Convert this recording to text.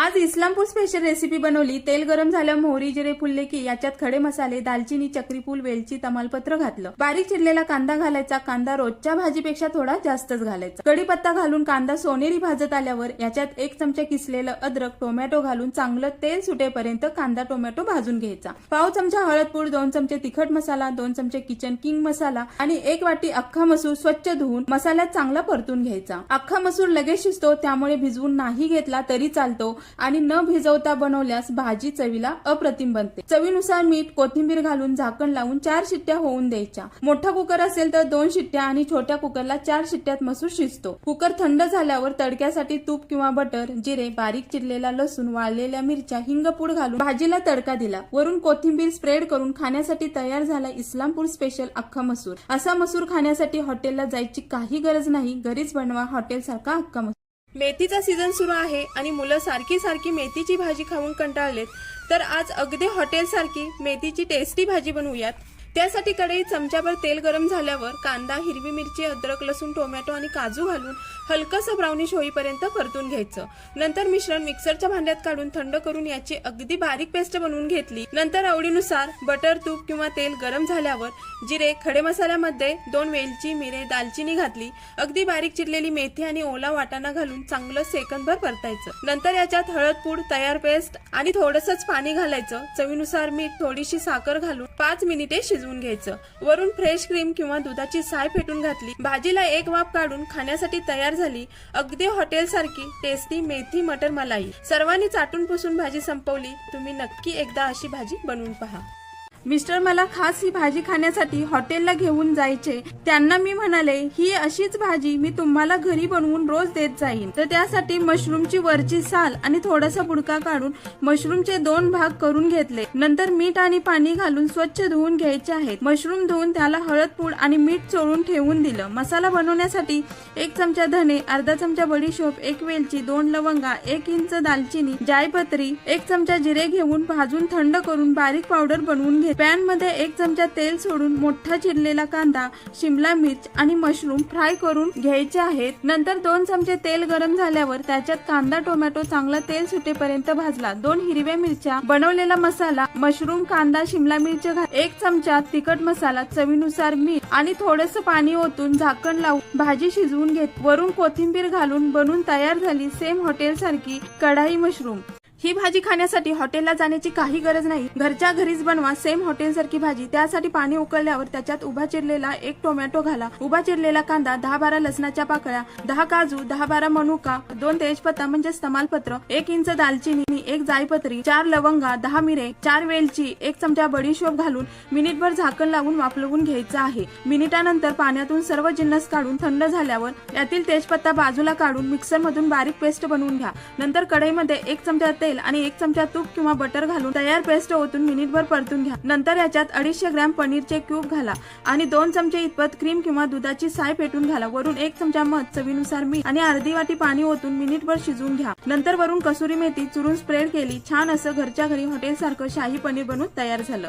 आज Islampur special recipe बनवली. तेल गरम झालं मोहरी जिरे फुलले की याच्यात खडे मसाले दालचिनी चक्रीफूल वेलची तमालपत्र घातलं. बारीक चिरलेला कांदा घालायचा. कांदा रोजच्या भाजीपेक्षा थोडा जास्तच घालायचा. कढीपत्ता घालून कांदा सोनेरी भाजत आल्यावर याच्यात एक चमचा किसलेलं अद्रक टोमॅटो घालून चांगलं तेल सुटेपर्यंत कांदा टोमॅटो भाजून घ्यायचा. पाव चमचा हळदपूर दोन चमचे तिखट मसाला दोन चमचे किचन किंग मसाला आणि एक वाटी अख्खा मसूर स्वच्छ धुवून मसाल्यात चांगला परतून घ्यायचा. अख्खा मसूर लगेच शिजतो त्यामुळे भिजवून नाही घेतला तरी चालतो. आणि न भिजवता बनवल्यास भाजी चवीला अप्रतिम बनते. चवीनुसार मीठ कोथिंबीर घालून झाकण लावून चार शिट्ट्या होऊन द्यायच्या. मोठा कुकर असेल तर दोन शिट्ट्या आणि छोट्या कुकरला चार शिट्ट्यात मसूर शिजतो. कुकर थंड झाल्यावर तडक्यासाठी तूप किंवा बटर जिरे बारीक चिरलेला लसूण वाळलेल्या मिरच्या हिंगपूड घालून भाजीला तडका दिला. वरून कोथिंबीर स्प्रेड करून खाण्यासाठी तयार झाला इस्लामपूर स्पेशल अख्खा मसूर. असा मसूर खाण्यासाठी हॉटेलला जायची काही गरज नाही. घरीच बनवा. हॉटेल सारखा अख्खा मसूर. मेथीचा सीझन सुरू आहे आणि मुलं सारखी सारखी मेथीची भाजी खाऊन कंटाळलेत तर आज अगदी हॉटेलसारखी मेथीची टेस्टी भाजी बनवूयात. त्यासाठी कढईत चमच्याभर तेल गरम झाल्यावर कांदा हिरवी मिरची अद्रक लसूण टोमॅटो आणि काजू घालून हलकंसं ब्राउनिश होईपर्यंत परतून घ्यायचं. नंतर मिश्रण मिक्सरच्या भांड्यात काढून थंड करून याची अगदी बारीक पेस्ट बनवून घेतली. नंतर आवडीनुसार बटर तूप किंवा तेल गरम झाल्यावर जिरे खडे मसाल्यामध्ये दोन वेलची मिरे दालचिनी घातली. अगदी बारीक चिरलेली मेथी आणि ओला वाटाणा घालून चांगलं सेकंदभर परतायचं. नंतर याच्यात हळद पूड तयार पेस्ट आणि थोडंसंच पाणी घालायचं. चवीनुसार मीठ थोडीशी साखर घालून पाच मिनिटे शिजवून घ्यायचं. वरून फ्रेश क्रीम किंवा दुधाची साय फेटून घातली. भाजीला एक वाफ काढून खाण्यासाठी तयार झाली. अगदी हॉटेल सारखी टेस्टी मेथी मटर मलाई. सर्वांनी चाटून पुसून भाजी संपवली. तुम्ही नक्की एकदा अशी भाजी बनवून पहा. मिस्टर मला खास ही भाजी खाण्यासाठी हॉटेलला घेऊन जायचे. त्यांना मी म्हणाले ही अशीच भाजी मी तुम्हाला घरी बनवून रोज देत जाईन. तर त्यासाठी मशरूमची वरची साल आणि थोडासा बुडका काढून मशरूमचे दोन भाग करून घेतले. नंतर मीठ आणि पाणी घालून स्वच्छ धुवून घ्यायचे आहेत मशरूम धुवून त्याला हळद पूड आणि मीठ चोळून ठेवून दिलं. मसाला बनवण्यासाठी एक चमचा धने अर्धा चमचा बडीशोप एक वेलची दोन लवंगा एक इंच दालचिनी जायपत्री एक चमचा जिरे घेऊन भाजून थंड करून बारीक पावडर बनवून घे पॅनमध्ये एक चमचा तेल सोडून मोठा चिरलेला कांदा शिमला मिर्च आणि मशरूम फ्राय करून घ्यायचे आहेत. नंतर दोन चमचे तेल गरम झाल्यावर त्याच्यात कांदा टोमॅटो चांगला तेल सुटेपर्यंत भाजला. दोन हिरव्या मिरच्या बनवलेला मसाला मशरूम कांदा शिमला मिरच एक चमचा तिखट मसाला चवीनुसार मीठ आणि थोडस पाणी ओतून झाकण लावून भाजी शिजवून घेत. वरून कोथिंबीर घालून बनून तयार झाली सेम हॉटेल सारखी कढाई मशरूम. ही भाजी खाण्यासाठी हॉटेलला जाण्याची काही गरज नाही. घरच्या घरीच बनवा सेम हॉटेल सारखी भाजी. त्यासाठी पाणी उकळल्यावर त्याच्यात उभा चिरलेला एक टोमॅटो घाला. उभा चिरलेला कांदा दहा बारा लसणाच्या पाकळ्या दहा काजू दहा बारा मनुका दोन तेजपत्ता म्हणजेच तमालपत्र एक इंच दालचिनी एक जायपत्री चार लवंगा दहा मिरे चार वेलची एक चमचा बडीशोप घालून मिनिटभर झाकण लावून वापलवून घ्यायचं आहे. मिनिटानंतर पाण्यातून सर्व जिन्नस काढून थंड झाल्यावर यातील तेजपत्ता बाजूला काढून मिक्सर मधून बारीक पेस्ट बनवून घ्या. नंतर कढईमध्ये एक चमचा तेल आणि एक चमचा तूप किंवा बटर घालून तयार पेस्ट ओतून मिनिटभर परतून घ्या. नंतर याच्यात अडीचशे ग्रॅम पनीरचे क्यूब घाला आणि दोन चमचे इतपत क्रीम किंवा दुधाची साय पेटून घाला. वरून एक चमचा मध चवीनुसार मीठ आणि अर्धी वाटी पाणी ओतून मिनिटभर शिजवून घ्या. नंतर वरून कसुरी मेथी चुरून स्प्रेड केली. छान असं घरच्या घरी हॉटेल सारखं शाही पनीर बनवून तयार झालं.